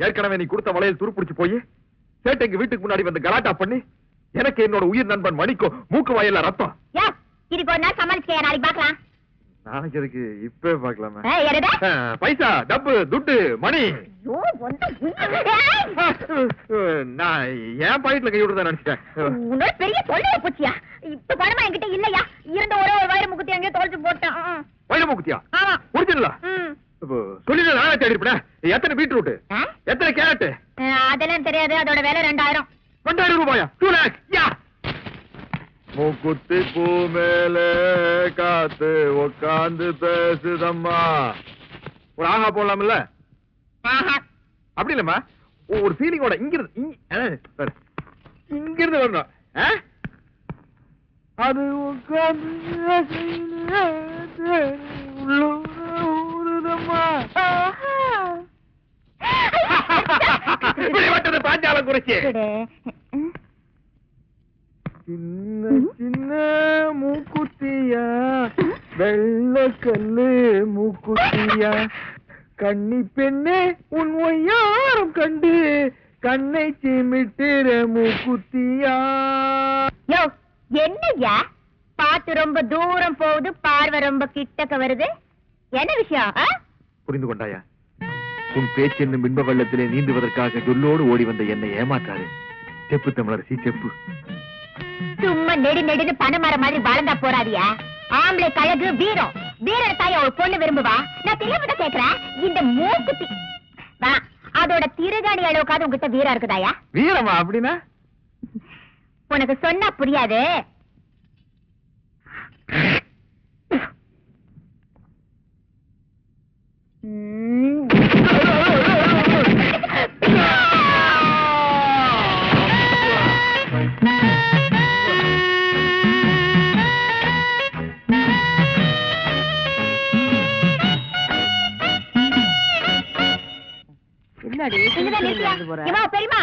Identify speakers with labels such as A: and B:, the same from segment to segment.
A: ஏற்கனவே நீ கொடுத்த வளையல் துருப்பிடிச்சு போய் சேட்டைக்கு வீட்டுக்கு முன்னாடி வந்து கலாட்டா பண்ணி எனக்கு என்னோட உயிர் நண்பன் மணிக்கோ மூக்கு வாயில ரத்தம்.
B: இதுக்கு ஒரு நாள் சமாளிச்சுக்க நாளைக்கு பார்க்கலாம்.
A: நாளைக்கு எதுக்கு இப்பவே பாக்கலாமே? பைசா டப்பு துட்டு மணி. நான் என் பாக்கெட்ல கை விடுறதா நினைச்சிட்டேன்?
B: உன்னோட பெரிய தொல்லையா போச்சியா? இப்ப பணமா என்கிட்ட இல்லையா? இருந்த ஒரே ஒரு வயிறு முக்குத்தி அங்கேயே தொலைச்சு போட்டேன். ஆ,
A: வைரமுக்குத்தியா
B: ஆமா.
A: சொல்லி நானே தேடி இருப்பேன் எத்தனை பீட்ரூட்? எத்தனை கேரட்
B: அதெல்லாம் தெரியாது. அதோட விலை ரெண்டாயிரம்.
A: ரெண்டாயிரம் ரூபாயா? டூ லேக்ஸ் யா! மூக்குத்தி பூ மேல காத்து உக்காந்து பேசுதம்மா. ஒரு ஆஹா போடலாம்ல. அப்படி இல்லம்மா. ஒரு ஃபீலிங்கோட இங்க இருந்து இங்க- அஹ், பாரு. இங்க இருந்து வரணும். ஆ? அது உட்கார்ந்து குறிச்சி
B: குடு.
A: சின்ன சின்ன மூக்குத்தியா? வெள்ளக்கல்லு மூக்குத்தியா? கன்னி பெண்ணே உன் ஒய்யாரம் கண்டு கண்ணை சிமிட்டுற மூக்குத்தியா?
B: யோ என்னய்யா? பாத்து ரொம்ப தூரம் போகுது பார்வை ரொம்ப கிட்டக்க வருது. என்ன விஷயம்?
A: புரிந்து கொண்டாயா உன் பேச்சு என்னும் பின்ப வெள்ளத்திலே நீந்துவதற்காக சொல்லோடு ஓடி வந்த என்னை ஏமாற்றாரு செப்பு தமிழரசி செப்பு.
B: சும்மா நெடு நெடுன்னு பணமரம் மாதிரி வளர்ந்தா போறாதியா? ஆம்பளை கழகு வீரம். வீரர் தாய ஒரு பொண்ணு விரும்புவா? நான் தெரியாம கேக்குறேன். இந்த மூக்குத்தி. வா அதோட திருகாணி அளவுக்காவது உங்ககிட்ட வீரம் இருக்குதாயா?
A: வீரமா அப்படின்னா?
B: உனக்கு சொன்னா புரியாது.
C: என்னடி
B: பெரியம்மா.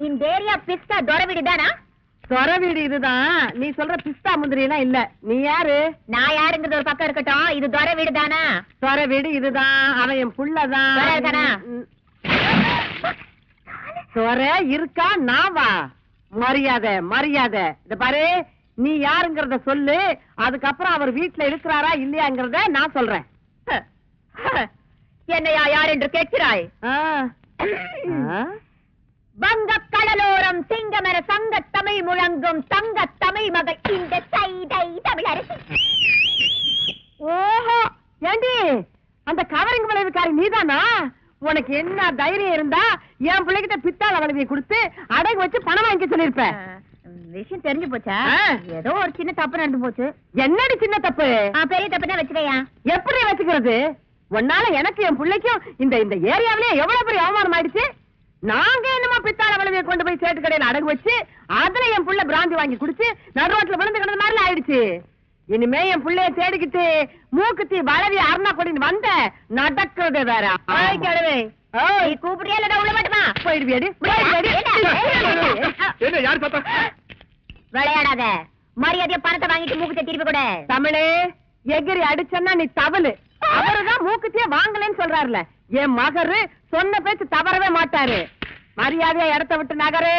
B: இந்த ஏரியா பிஸ்தா வீடு தானா?
C: சொர வீடு இதுதான். நீ சொல்ற பிஸ்தா முந்திரி எல்லாம் இல்ல. நீ யாரு?
B: நான் யாருங்கிறது ஒரு பக்கம் இருக்கட்டும். இது துரை வீடு தானா?
C: சொர வீடு இதுதான். அவன் என் புள்ளதான்.
B: சொர
C: இருக்கா? நான் வா. மரியாதை மரியாதை. இந்த பாரு நீ யாருங்கறத சொல்லு. அதுக்கப்புறம் அவர் வீட்டுல இருக்கிறாரா இல்லையாங்கிறத நான் சொல்றேன்.
B: என்னையா யார் என்று கேட்கிறாய்?
C: ஆ. ஆ?
B: வங்க கடலோரம் சிங்கமர சங்க தமிழ் முழங்கும் தங்க தமிழ் மகள் இந்த தைதை தமிழ் அரசு
C: ஓஹோ ஏண்டி அந்த கவரிங் விளைவுக்காரி நீதானா? உனக்கு என்ன தைரியம் இருந்தா என் பிள்ளைகிட்ட பித்தாள வளைவியை கொடுத்து அடகு வச்சு பணம் வாங்கி சொல்லிருப்ப
B: விஷயம் தெரிஞ்சு போச்சா. ஏதோ ஒரு சின்ன தப்பு நடந்து போச்சு.
C: என்னடி சின்ன தப்பு?
B: பெரிய தப்பு தான் வச்சுக்கையா?
C: எப்படி வச்சுக்கிறது? உன்னால எனக்கு என் பிள்ளைக்கும் இந்த இந்த ஏரியாவிலே எவ்வளவு பெரிய அவமானம் ஆயிடுச்சு? நாங்க என்னமா பித்தாள வளைவியை கொண்டு போய் சேட்டு கடையில அடகு வச்சு அதுல என் புள்ள பிராந்தி வாங்கி குடிச்சு நடுரோட்ல விழுந்து கிடந்த மாதிரி ஆயிடுச்சு. இனிமே என் புள்ளைய தேடிக்கிட்டு மூக்குத்தி வளவி அருணா கொடின்னு வந்த நடக்கிறது வேற.
B: கூப்பிடுறியா இல்லடா உள்ள மாட்டுமா
C: போயிடுவியாடி? போயிடுவியாடி?
A: என்ன? யார் பார்த்தா
B: விளையாடாத. மரியாதையா பணத்தை வாங்கிட்டு மூக்குத்தை திருப்பி கொடு.
C: தமிழே எகிரி அடிச்சன்னா நீ தவளு. அவருதான் மூக்குத்தியே வாங்கலன்னு சொல்றாருல. என் மகரு சொன்ன பேச்சு தவறவே மாட்டாரு. மரியாதையா இடத்த விட்டு நகரு.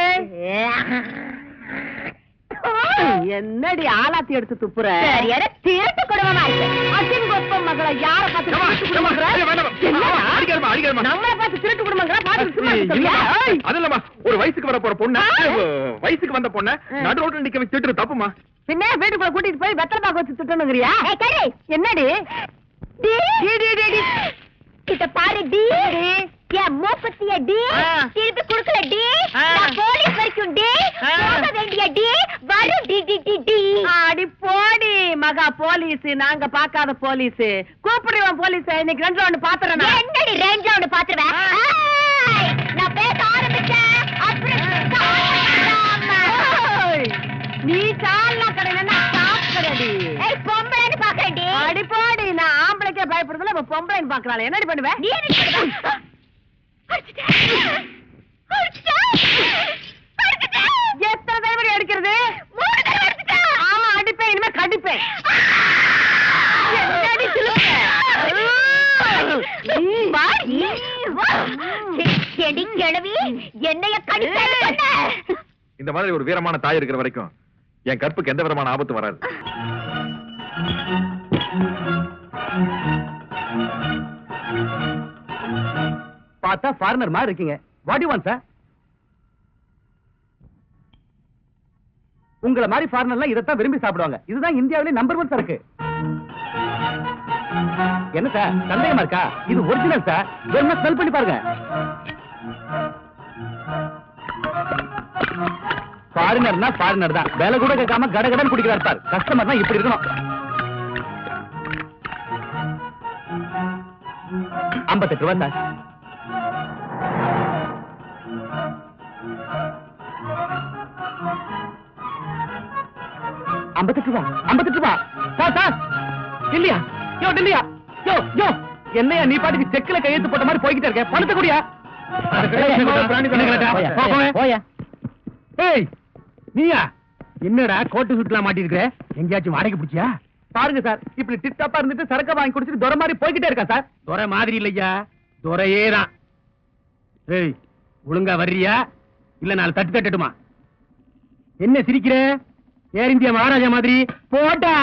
C: என்னடி ஆலாத்தி எடுத்து துப்புற?
B: திருட்டு குடும்பமா இருக்கு.
C: அசிங்கொப்பம் மகளை யார பார்த்து திருட்டு
A: இல்லம்மா. ஒரு வயசுக்கு வர போற பொண்ணு? வயசுக்கு வந்த பொண்ணு. நடு ரோட்ல நிக்க வச்சு திட்டுறது தப்புமா?
C: பின்ன வீட்டுக்குள்ள கூட்டிட்டு போய் வெத்தலை பாக்க வச்சு திட்டணுங்கிறியா. என்னடி?
B: டி.
C: டி, டி, டி, டி.
B: இத பாரு டி. என் மூக்குத்திய டி. திருப்பி குடுக்கல டி.
C: ஆ.
B: நான் போலீஸ் வரைக்கும் டி. போக வேண்டிய டி. வரும் டி டி டி டி.
C: அடி போடி மகா போலீஸ். நாங்க பாக்காத போலீஸ். கூப்பிடுவோம் போலீஸ். இன்னைக்கு ரெண்டு ஒண்ணு பாத்துறேன்.
B: என்னடி ஒண்ணு பாத்துருவேன்
C: இப்ப பொம்பளைன்னு பாக்குறாள் என்னடி
B: நீ என்ன பண்ணுவ? அடிச்சிட்டேன்.
C: எத்தனை தடவை அடிக்கிறது. ஆமா அடிப்பேன் இனிமே கடிப்பேன்.
A: இந்த மாதிரி ஒரு வீரமான தாய் இருக்கிற வரைக்கும் என் கற்புக்கு எந்த விதமான ஆபத்து வராது.
D: பார்த்தா ஃபாரினர் மாதிரி இருக்கீங்க. வாட் யூ வான் சார் உங்களை மாதிரி ஃபாரினர்லாம் இதைத்தான் விரும்பி சாப்பிடுவாங்க. இதுதான் இந்தியாவிலே நம்பர் ஒன் சரக்கு என்ன சார் சந்தேகமா இருக்கா? இது ஒரிஜினல் சார் வேணுமா ஸ்மெல் பண்ணி பாருங்க. ஃபாரினர்னா ஃபாரினர் தான். வேலை கூட கேட்காம கடகடன் குடிக்கிறார் சார் கஸ்டமர்னா இப்படி இருக்கணும். ஐம்பத்தெட்டு ரூபா சார் ஐம்பத்தெட்டு ரூபா ஐம்பத்தெட்டு ரூபா. Sir sir. இல்லையா யோ இல்லையா யோ யோ. என்னையா நீ பாட்டுக்கு செக்ல கையெழுத்து போட்ட மாதிரி போய்கிட்டே இருக்க? பணத்தை குடியா? ஏய் நீயா? என்னடா கோட்டு சுட்டுலாம் மாட்டிருக்கிற? எங்கேயாச்சும் வாடகை பிடிச்சியா? பாருங்க சார் இப்படி டிப்டாப்பா இருந்துட்டு சரக்க வாங்கி குடிச்சிட்டு துரை மாதிரி போய்கிட்டே இருக்கா சார்? துரை மாதிரி இல்லையா? துரையே தான். ஏய் ஒழுங்கா வர்றியா? இல்ல நாலு தட்டு தட்டட்டுமா? என்ன சிரிக்கிற? ஏர் இந்திய மகாராஜா மாதிரி போட்டா.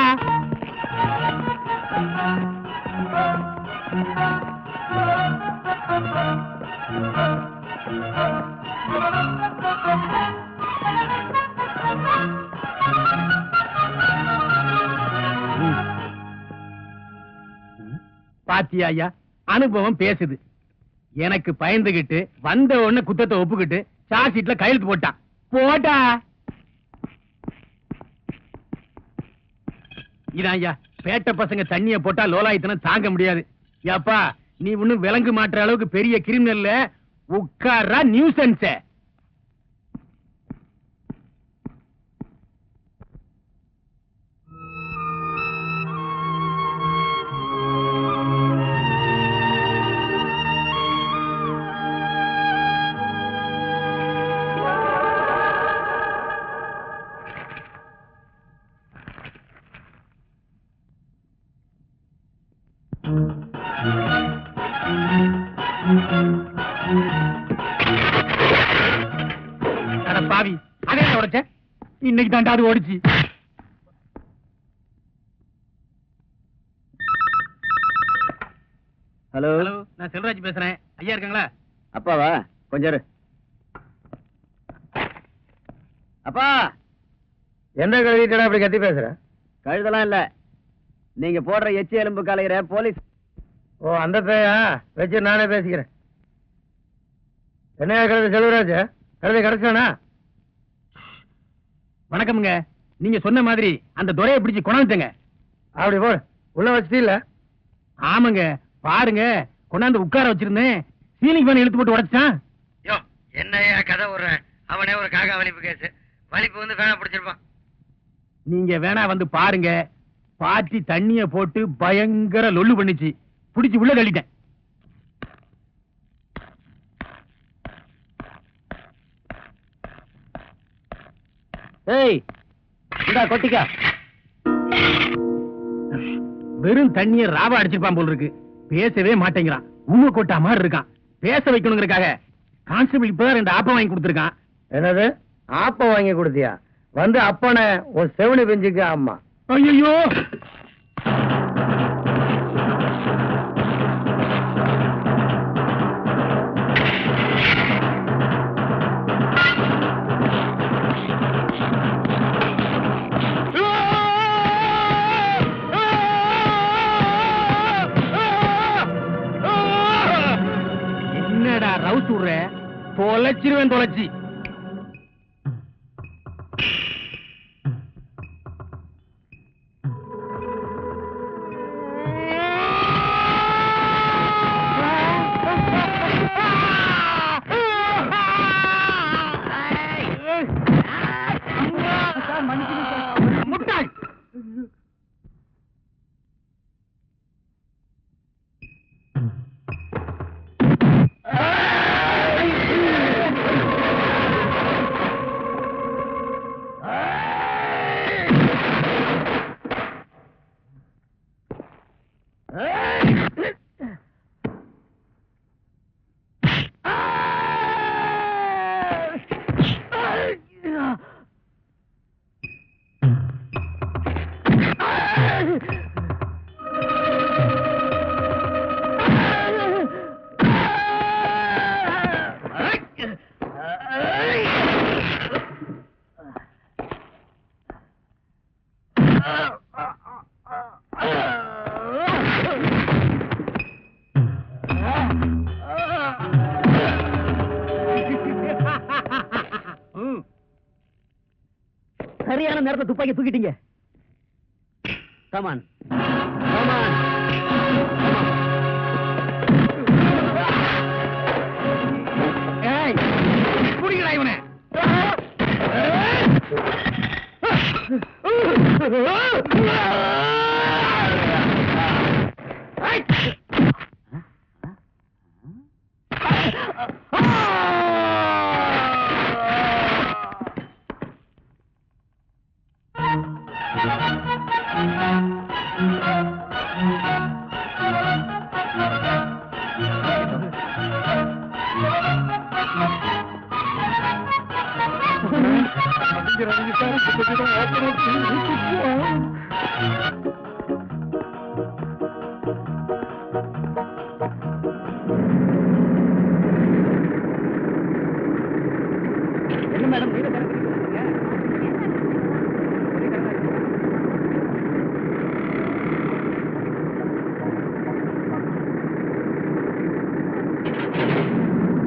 D: பாத்தியா ஐயா அனுபவம் பேசுது. எனக்கு பயந்துகிட்டு வந்த உடனே குத்தத்தை ஒப்புக்கிட்டு சார்ஜ் ஷீட்ல கையெழுத்து போட்டான். போட்டா. இதான் ஐயா. பேட்ட பசங்க தண்ணிய போட்டா லோலாயத்தனம் தாங்க முடியாது. ஏப்பா நீ ஒண்ணும் விலங்கு மாட்டுற அளவுக்கு பெரிய கிரிமினல்ல உட்காரா நியூசன்ஸ இன்னைக்கு தாண்டா அது ஓடிச்சு.
E: ஹலோ?
D: ஹலோ நான் செல்வராஜ் பேசுறேன். ஐயா இருக்காங்களா?
E: அப்பாவா? கொஞ்சம் இரு. அப்பா!
D: எந்த கழுவிட்டா அப்படி கத்தி பேசுற?
E: கழுதெல்லாம் இல்ல. நீங்க போடுற எச்சி எலும்பு கலையிற போலீஸ்
D: ஓ அந்த பேயா? வச்சு நானே பேசிக்கிறேன். என்ன கழுது செல்வராஜ்? கழுதை கிடைச்சானா வணக்கம்ங்க. நீங்க சொன்ன மாதிரி அந்த துரையை பிடிச்சு கொண்டாந்துட்டேங்க. அப்படி போ உள்ள வச்சிட்டீல்ல ஆமாங்க. பாருங்க. கொண்டாந்து உட்கார வச்சிருந்தேன். சீலிங் ஃபேன் இழுத்து போட்டு உடைச்சிட்டான்.
F: யோ என்னையா கதை விடுறேன் அவனே ஒரு காக்கா வலிப்பு கேஸ். வலிப்பு வந்து வேணா பிடிச்சிருப்பான்.
D: நீங்க வேணா வந்து பாருங்க. பாட்டி தண்ணிய போட்டு பயங்கர லொல்லு பண்ணிச்சு. புடிச்சு உள்ள தள்ளிட்டேன்.
E: ஏய் இந்தா கொட்டிக்கா.
D: வெறும் தண்ணிய ராவா அடிச்சிருப்பான் போல இருக்கு பேசவே மாட்டேங்கிறான். உண்மை கொட்டா மாதிரி இருக்கான். பேச வைக்கணுங்கிறதுக்காக கான்ஸ்டபிள் இப்பதான் ரெண்டு ஆப்பம் வாங்கி கொடுத்துருக்கான்.
E: என்னது? ஆப்பம் வாங்கி கொடுத்தியா? வந்து அப்பனை உன் செவனி பெஞ்சுக்கு அம்மா
D: ஐயோ தொலைச்சிருவேன் தொலைச்சி முட்டாள் Hey!
E: சரியான நேரத்துல துப்பாக்கி தூக்கிட்டீங்க? கமான் கமான்
D: இவனை.
E: என்ன